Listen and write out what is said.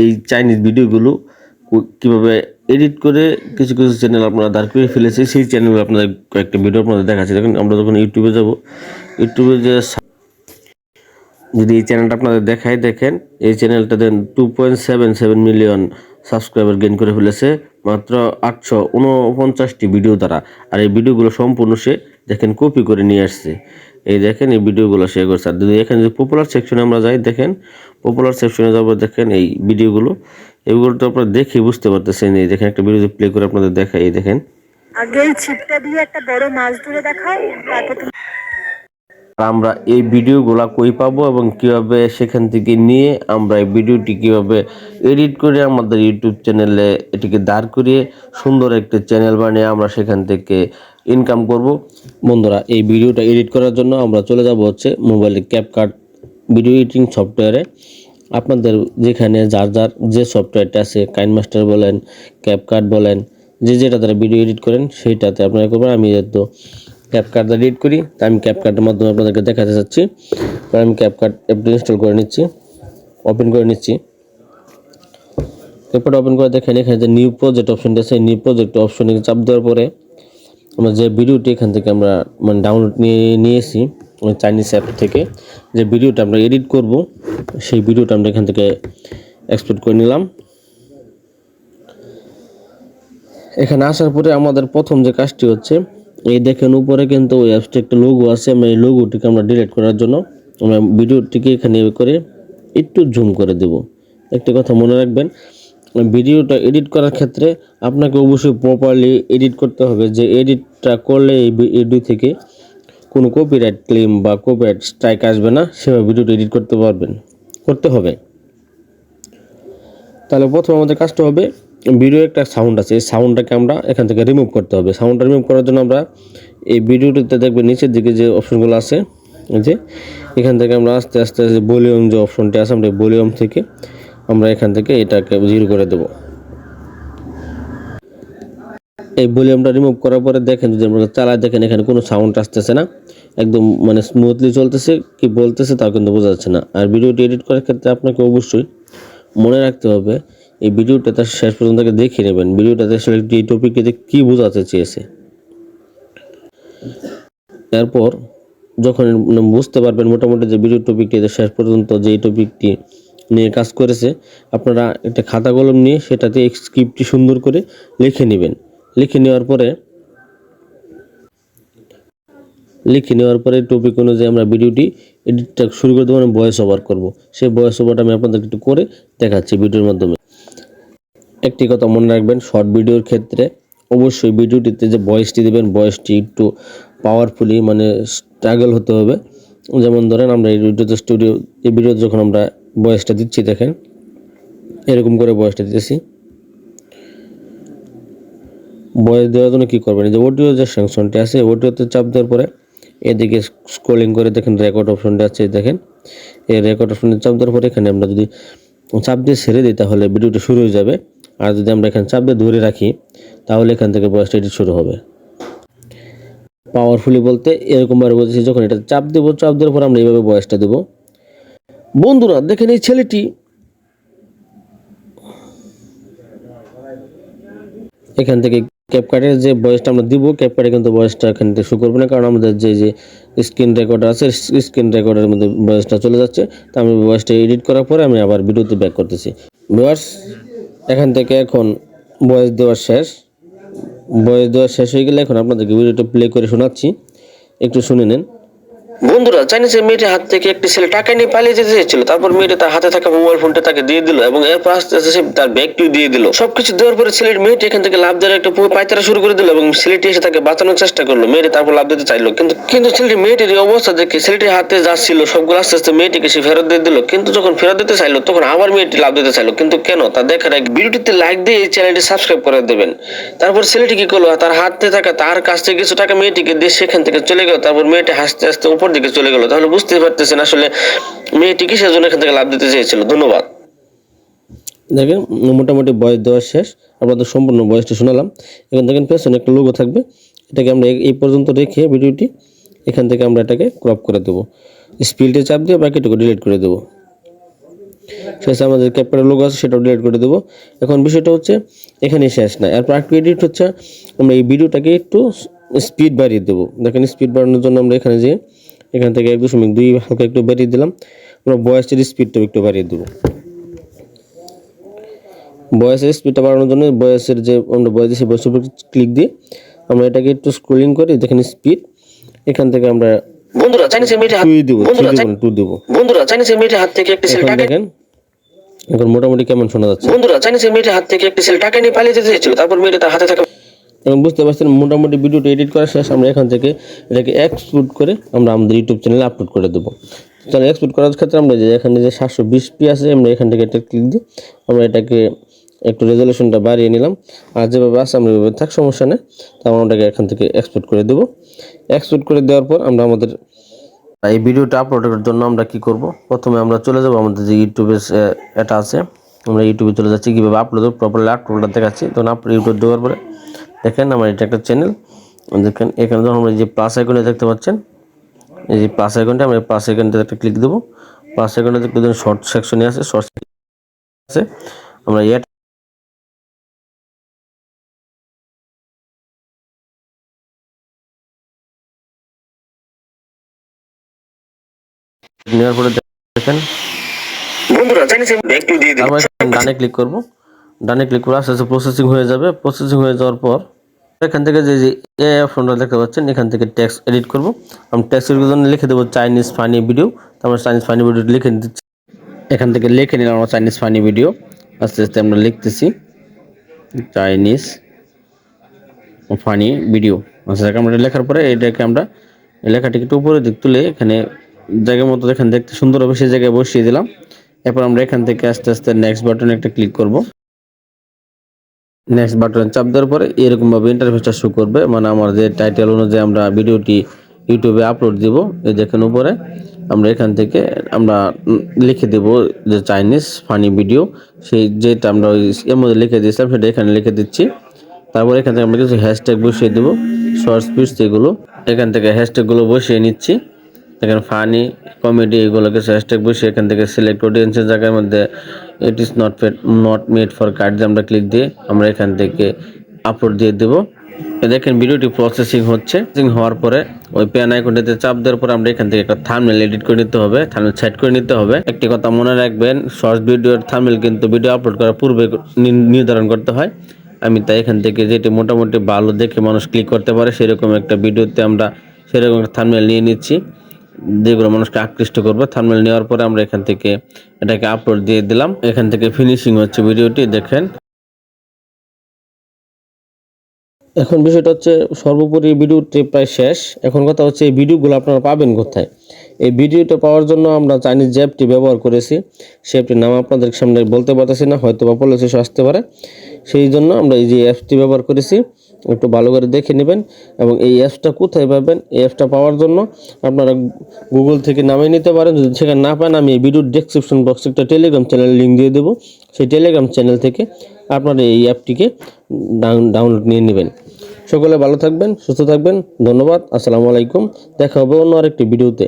এই চাইনিজ ভিডিওগুলো কীভাবে এডিট করে কিছু কিছু চ্যানেল আপনারা দাঁড় করে ফেলেছে, সেই চ্যানেলগুলো আপনাদের কয়েকটা ভিডিও আপনাদের দেখাচ্ছি। দেখুন, আমরা যখন ইউটিউবে যাব ইউটিউবে যে যদি এই চ্যানেলটা আপনাদের দেখায়, দেখেন, এই চ্যানেলটা then two point seven seven million subscriber gain করে ফেলেছে, মাত্র আটশো উনপঞ্চাশটি ভিডিও দ্বারা। আর এই ভিডিওগুলো সম্পূর্ণ সে দেখেন কপি করে নিয়ে আসছে। এই দেখেন এই ভিডিওগুলো সে করছে। আর যদি এখানে যদি পপুলার সেকশনে আমরা যাই দেখেন পপুলার সেকশনে যাব দেখেন এই ভিডিওগুলো। এগুলো তো আপনারা দেখে বুঝতে পারতেছেন। এই দেখেন একটা ভিডিও প্লে করে আপনাদের দেখাই এই দেখেন। আগে ছিপটা দিয়ে একটা বড় মাছ ধরে দেখাও তারপর আমরা এই ভিডিওগুলা কই পাবো এবং কীভাবে সেখান থেকে নিয়ে আমরা এই ভিডিওটি কীভাবে এডিট করে আমাদের ইউটিউব চ্যানেলে এটিকে দাঁড় করিয়ে সুন্দর একটি চ্যানেল বানিয়ে আমরা সেখান থেকে ইনকাম করব। বন্ধুরা, এই ভিডিওটা এডিট করার জন্য আমরা চলে যাব হচ্ছে মোবাইলে ক্যাপকাট ভিডিও এডিটিং সফটওয়্যারে আপনাদের যেখানে যার যার যে সফটওয়্যারটা আছে কাইন মাস্টার বলেন ক্যাপকাট বলেন, যে যেটা তারা ভিডিও এডিট করেন, সেইটাতে আপনারা করবেন। আমি যেহেতু ক্যাপকার্ট এডিট করি, তাই আমি ক্যাপকার্টের মাধ্যমে আপনাদেরকে দেখাতে চাচ্ছি আমি ক্যাপকার্ট অ্যাপটি ইনস্টল করে নিচ্ছি ওপেন করে নিচ্ছি। ক্যাপকার্ট ওপেন করে দেখেন, এখানে যে নিউ প্রজেক্ট অপশনটা আছে নিউ প্রজেক্ট অপশনে চাপ দেওয়ার পরে আমরা যে ভিডিওটি এখান থেকে আমরা মানে ডাউনলোড নিয়ে, নিয়েছি চাইনিজ অ্যাপ থেকে, যে ভিডিওটা আমরা এডিট করব, সেই ভিডিওটা আমরা এখান থেকে এক্সপোর্ট করে নিলাম। এখানে আসার পরে আমাদের প্রথম যে কাজটি হচ্ছে, এই দেখেন উপরে কিন্তু ওই অ্যাপসটি একটা লোগো আছে, আমরা এই লোগোটিকে আমরা ডিলিট করার জন্য আমরা ভিডিওটিকে এখানে করে একটু জুম করে দেব। একটা কথা মনে রাখবেন ভিডিওটা এডিট করার ক্ষেত্রে আপনাকে অবশ্যই প্রপারলি এডিট করতে হবে যে এডিটটা করলে এই ভিডিও থেকে কোনো কপিরাইট ক্লেম বা কপিরাইট স্ট্রাইক আসবে না, সেভাবে ভিডিওটা এডিট করতে পারবেন, করতে হবে। তাহলে প্রথমে আমাদের কাজটা হবে ভিডিও একটা সাউন্ড আছে, এই সাউন্ডটাকে আমরা এখান থেকে রিমুভ করতে হবে। সাউন্ডটা রিমুভ করার জন্য আমরা এই ভিডিওটিতে দেখবেন নিচের দিকে যে অপশনগুলো আছে যে এখান থেকে আমরা আস্তে আস্তে যে ভলিউম যে অপশনটি আছে, আমরা ভলিউম থেকে আমরা এখান থেকে এটাকে জিরো করে দেব। এই ভলিউমটা রিমুভ করার পরে দেখেন যদি আমরা চালায় দেখেন এখানে কোনো সাউন্ড আসতেছে না। একদম মানে স্মুথলি চলতেছে, কি বলতেছে তাও কিন্তু বোঝা যাচ্ছে না। আর ভিডিওটি এডিট করার ক্ষেত্রে আপনাকে অবশ্যই মনে রাখতে হবে, এই ভিডিওটা তার শেষ পর্যন্ত দেখে নেবেন। ভিডিওটাতে আসলে এই টপিকটিতে কী বোঝাতে চেয়েছে। এরপর যখন বুঝতে পারবেন মোটামুটি যে ভিডিও টপিকটিতে শেষ পর্যন্ত যে টপিকটি নিয়ে কাজ করেছে, আপনারা একটা খাতা কলম নিয়ে সেটাতে স্ক্রিপ্টটি সুন্দর করে লিখে নেবেন। লিখে নেওয়ার পরে, লিখে নেওয়ার পরে টপিক অনুযায়ী আমরা ভিডিওটি এডিটটা শুরু করে দেবো ভয়েস ওভার করব। সেই ভয়েস ওভারটা আমি আপনাদের একটু করে দেখাচ্ছি ভিডিওর মাধ্যমে। একটি কথা মনে রাখবেন শর্ট ভিডিওর ক্ষেত্রে অবশ্যই ভিডিওটিতে যে ভয়েসটি দেবেন ভয়েসটি একটু পাওয়ারফুলি মানে স্ট্রাগল হতে হবে। যেমন ধরেন আমরা এই ভিডিওতে স্টুডিও এই ভিডিওতে যখন আমরা ভয়েসটা দিচ্ছি দেখেন। এরকম করে বয়সটা দিতেছি। বয়স দেওয়ার জন্য কী করবেন? যে অডিও যে সেকশনটি আছে অডিওতে চাপ দেওয়ার পরে এদিকে স্ক্রলিং করে দেখেন রেকর্ড অপশনটা আছে দেখেন। এই রেকর্ড অপশনে চাপ দেওয়ার পরে এখানে আমরা যদি চাপ দিয়ে ছেড়ে দিই, তাহলে ভিডিওটা শুরু হয়ে যাবে। আর যদি আমরা এখানে চাপ দিয়ে ধরে রাখি, তাহলে এখান থেকে বয়সটা এডিট শুরু হবে। পাওয়ারফুলি বলতে এরকমভাবে বলছি যখন এটা চাপ দেবো, চাপ দেওয়ার পর আমরা এইভাবে বয়সটা দেবো। বন্ধুরা, দেখেন এই ছেলেটি। এখান থেকে ক্যাপকাটের যে বয়সটা আমরা দিব ক্যাপকাটে কিন্তু বয়সটা এখান থেকে শো করবে না, কারণ আমাদের যে যে স্ক্রিন রেকর্ডার আছে স্ক্রিন রেকর্ডের মধ্যে বয়সটা চলে যাচ্ছে। তো আমি ভয়েসটা এডিট করার পরে আমি আবার ভিডিওতে ব্যাক করতেছি। ভিউয়ার্স, এখান থেকে এখন ভয়েস দেওয়া শেষ। ভয়েস দেওয়া শেষ হয়ে গেলে এখন আপনাদেরকে ভিডিওটা প্লে করে শোনাচ্ছি। একটু শুনে নেন। বন্ধুরা, চাইনিজের মেয়েটির হাত থেকে একটি ছেলে টাকা নিয়ে পালিয়ে যেতে চেয়েছিল। তারপর মেয়েটি তার হাতে থাকা মোবাইল ফোনটা তাকে দিয়ে দিল এবং এরপর আস্তে আস্তে সে তার ব্যাগটিও দিয়ে দিল। সবকিছু দেওয়ার পরে ছেলের মেয়েটি এখান থেকে লাভ দেওয়ার একটা পায়তারা শুরু করে দিল এবং ছেলেটি এসে তাকে বাঁচানোর চেষ্টা করল। মেয়েটি তারপর লাভ দিতে চাইলো, কিন্তু কিন্তু ছেলেটি মেয়েটির এই অবস্থা দেখে ছেলেটির হাতে যা ছিল সবগুলো আস্তে আস্তে মেয়েটিকে সে ফেরত দিয়ে দিল। কিন্তু যখন ফেরত দিতে চাইলো, তখন আবার মেয়েটি লাভ দিতে চাইলো। কিন্তু কেন? তা দেখার এক ভিডিওটিতে লাইক দিয়ে এই চ্যানেলটি সাবস্ক্রাইব করে দেবেন। তারপর ছেলেটি কি করল? তার হাতে থাকা তার কাছ থেকে কিছু টাকা মেয়েটিকে দিয়ে সেখান থেকে চলে গেল। তারপর মেয়েটি হাসতে হাসতে উপর দিকে চলে গেল। তাহলে বুঝতেই পারতেছেন আসলে মেয়েটি কিসের জন্য এখান থেকে লাভ দিতে চেয়েছিল? ধন্যবাদ। দেখেন, মোটামুটি বয়স দেওয়া শেষ। আপনাদের সম্পূর্ণ বয়সটা শোনালাম। এখান থেকে পেছনে একটা লোগো থাকবে। এটাকে আমরা এই- পর্যন্ত রেখে ভিডিওটি এখান থেকে আমরা এটাকে ক্রপ করে দেবো। স্পিলটে চাপ দিয়ে বাকিটুকু ডিলিট করে দেবো। শেষে আমাদের ক্যাপকার্টের লোগো আছে, সেটাও ডিলিট করে দেবো। এখন বিষয়টা হচ্ছে এখানে শেষ না এরপর একটু এডিট হচ্ছে, আমরা এই ভিডিওটাকে একটু স্পিড বাড়িয়ে দেবো। দেখেন স্পিড বাড়ানোর জন্য আমরা এখানে যে এখান থেকে এক দশমিক দুই হালকা একটু বাড়িয়ে দিলাম। আমরা ভয়েসের স্পিডটাও একটু বাড়িয়ে দেবো। ভয়েসের স্পিডটা বাড়ানোর জন্য ভয়েসের যে আমরা ভয়েস দিয়েছি ভয়েসের উপর ক্লিক দিয়ে আমরা এটাকে একটু স্ক্রোলিং করি দেখেন স্পিড এখান থেকে আমরা বন্ধুরা চাইনিজের মেয়েটির হাত দেবো বন্ধুরা টু দেবো বন্ধুরা চাইনিজের মেয়েটির হাত থেকে একটি এখন টাকা দেখেন এখন মোটামুটি কেমন শোনা যাচ্ছে। বন্ধুরা চাইনিজের মেয়েটির হাত থেকে একটি ছেলে টাকা নিয়ে পালিয়ে যেতে চেয়েছিল তারপর মেয়েটি তার হাতে থাকা এবং বুঝতে পারছেন, মোটামুটি ভিডিওটা এডিট করা শেষ। আমরা এখান থেকে এটাকে এক্সপোর্ট করে আমরা আমাদের ইউটিউব চ্যানেলে আপলোড করে দেবো। তাহলে এক্সপোর্ট করার ক্ষেত্রে আমরা যে এখানে যে সাতশো বিশ পি আছে, আমরা এখান থেকে এটা ক্লিক দিই। আমরা এটাকে একটু রেজলিউশনটা বাড়িয়ে নিলাম। আর যেভাবে আছে, আমরা এভাবে থাক, সমস্যা নেই। তারপর আমরা ওটাকে এখান থেকে এক্সপোর্ট করে দেবো। এক্সপোর্ট করে দেওয়ার পর আমরা আমাদের এই ভিডিওটা আপলোডের জন্য আমরা কি করব? প্রথমে আমরা চলে যাব আমাদের যে ইউটিউবে এটা আছে। আমরা ইউটিউবে চলে যাচ্ছি। কীভাবে আপলোড প্রপারলি আপলোডটা দেখাচ্ছি। তখন আপলোড ইউটিউব দেওয়ার পরে দেখেন আমার এটা একটা চ্যানেল দেখেন এখানে যখন আমরা যে প্লাস আইকনে দেখতে পাচ্ছেন। এই যে প্লাস আইকনটা আমরা প্লাস আইকনটা একটা ক্লিক দেবো। প্লাস আইকনে দেখতে শর্ট সেকশনে আছে শর্ট আছে। আমরা ইয়ে নেওয়ার পরে দেখেন। ডানে ক্লিক করব। ডানে ক্লিক করে আস্তে আস্তে প্রসেসিং হয়ে যাবে। প্রসেসিং হয়ে যাওয়ার পর এখান থেকে যে যে এ অপশনটা দেখতে পাচ্ছেন, এখান থেকে টেক্সট এডিট করব। আমি টেক্সটের জন্য লিখে দেবো চাইনিজ ফানি ভিডিও তারপর চাইনিজ ফানি ভিডিও লিখে দিচ্ছি এখান থেকে লিখে নিলাম আমরা চাইনিজ ফানি ভিডিও আস্তে আস্তে আমরা লিখতেছি চাইনিজ ফানি ভিডিও আচ্ছা আমরা লেখার পরে এটাকে আমরা লেখাটিকে একটু উপরে দিক তুলে এখানে জায়গার মতো এখানে দেখতে সুন্দর হবে সেই জায়গায় বসিয়ে দিলাম। এরপর আমরা এখান থেকে আস্তে আস্তে নেক্সট বাটনে একটা ক্লিক করব। নেক্সট বাটনে চাপ দেওয়ার পরে এরকমভাবে ইন্টারফেসটা শো করবে। মানে আমার যে টাইটেল অনুযায়ী আমরা ভিডিওটি ইউটিউবে আপলোড দিব, এই দেখেন উপরে, আমরা এখান থেকে আমরা লিখে দেব যে চাইনিজ ফানি ভিডিও সেই যেটা আমরা এর মধ্যে লিখে দিয়েছিলাম, সেটা এখানে লিখে দিচ্ছি। তারপর এখান থেকে আমরা কিছু হ্যাশট্যাগ বসিয়ে দেবো শর্ট স্পিচ এগুলো এখান থেকে হ্যাশট্যাগুলো বসিয়ে নিচ্ছি। এখানে ফানি কমেডি এগুলোকে হ্যাশট্যাগ বসিয়ে এখান থেকে সিলেক্ট অডিয়েন্সের জায়গার মধ্যে it is not fate not made for card আমরা ক্লিক দিয়ে আমরা এখান থেকে আপলোড দিয়ে দেবো। দেখেন ভিডিওটি প্রসেসিং হচ্ছে। হওয়ার পরে ওই পেন আইকনটিতে চাপ দেওয়ার পরে আমরা এখান থেকে একটা থাম্বনেল এডিট করে নিতে হবে থাম্বনেল সেট করে নিতে হবে। একটি কথা মনে রাখবেন শর্ট ভিডিওর থাম্বনেল কিন্তু ভিডিও আপলোড করার পূর্বে নির্ধারণ করতে হয়। আমি তাই এখান থেকে যেটি মোটামুটি ভালো দেখে মানুষ ক্লিক করতে পারে, সেরকম একটা ভিডিওতে আমরা সেরকম একটা থাম্বনেল নিয়ে নিচ্ছি। যেগুলো মানুষকে আকৃষ্ট করবে। থার্মেল নেওয়ার পরে আমরা এখান থেকে এটাকে আপলোড দিয়ে দিলাম। এখান থেকে ফিনিশিং হচ্ছে ভিডিওটি, দেখেন। এখন বিষয়টা হচ্ছে সর্বোপরি ভিডিওটি প্রায় শেষ। এখন কথা হচ্ছে এই ভিডিওগুলো আপনারা পাবেন কোথায়? এই ভিডিওটা পাওয়ার জন্য আমরা চাইনিজ যে অ্যাপটি ব্যবহার করেছি। সেই অ্যাপটির নাম আপনাদের সামনে বলতে পারতেছি না হয়তো বা পলিসিস আসতে পারে। সেই জন্য আমরা এই যে অ্যাপটি ব্যবহার করেছি। একটু ভালো করে দেখে নেবেন এবং এই অ্যাপসটা কোথায় পাবেন, এই অ্যাপসটা পাওয়ার জন্য আপনারা গুগল থেকে নামিয়ে নিতে পারেন। যদি সেখানে না পান, আমি এই ভিডিওর ডেসক্রিপশন বক্সে একটা টেলিগ্রাম চ্যানেল লিঙ্ক দিয়ে দেবো। সেই টেলিগ্রাম চ্যানেল থেকে আপনারা এই অ্যাপটিকে ডাউনলোড নিয়ে নেবেন। সকলে ভালো থাকবেন, সুস্থ থাকবেন। ধন্যবাদ, আসসালামু আলাইকুম। দেখা হবে অন্য আরেকটি ভিডিওতে